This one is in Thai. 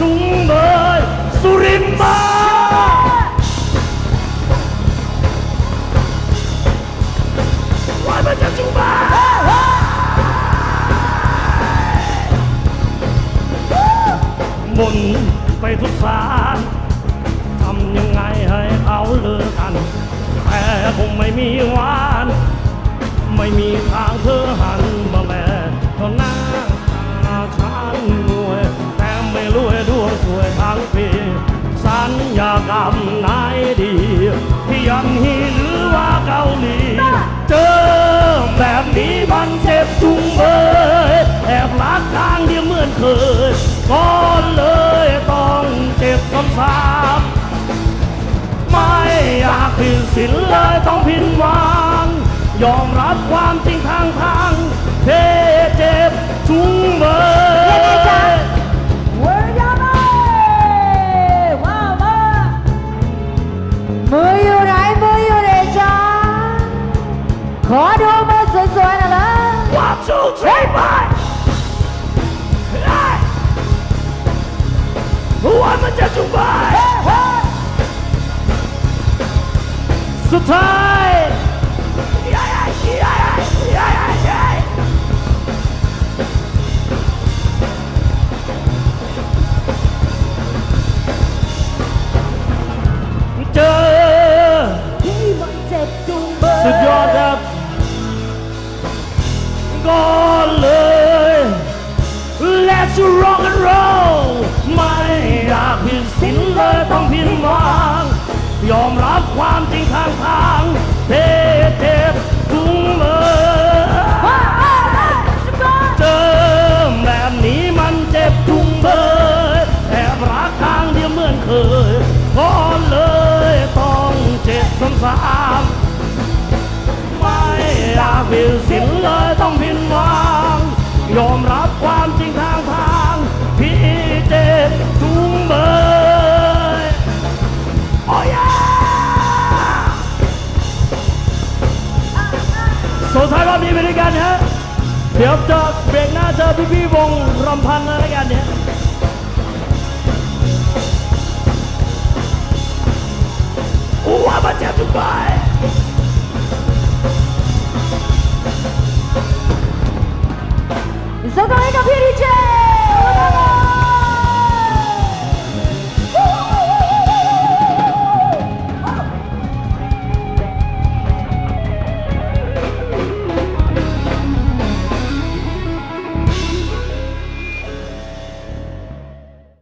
จุงเบยสุรินทร์มาวันมันจะจุงเบยหมุนไปทุกสารทำยังไงให้เขาเลิกกัน แต่คงไม่มีวันไม่มีทางเธอหันมาแล สัญญากรรมไหนดี ที่ยันฮีหรือว่าเกาหลีเจอแบบนี้มันเจ็บจุงเบยแอบรักทางเดียวเหมือนเคยก็เลยต้องเจ็บซ้ำๆไม่อยากผิดศีลเลยต้องผิดหวัง ยอมรับความจริงทางทาง ขอดูมือสวยๆหน่อยนะว่าจูเทรไปวันมันจะจุงเบยสุดท้ายย้ายย้ายย้ายย้ายย้ายเจอที่มันเจ็บจุงเบยสุดยอด ครับก็เลย Let's rock and roll ไม่อยากผิดสินเลยต้องผิดหวังยอมรับความจริงข้างทาง อยากผิดศีลเลยต้องผิดหวังยอมรับความจริงทางทางพี่เจ็บจุงเบยโอ้ยสดท้ายรอบนี้ไปด้วยกันฮะเดี๋ยวจอเบรกหน้าเจอพี่พี่วงรำพันธ์อะไรกันเนี่ยว่ามันเจ็บทุกไปส่งต่อใบ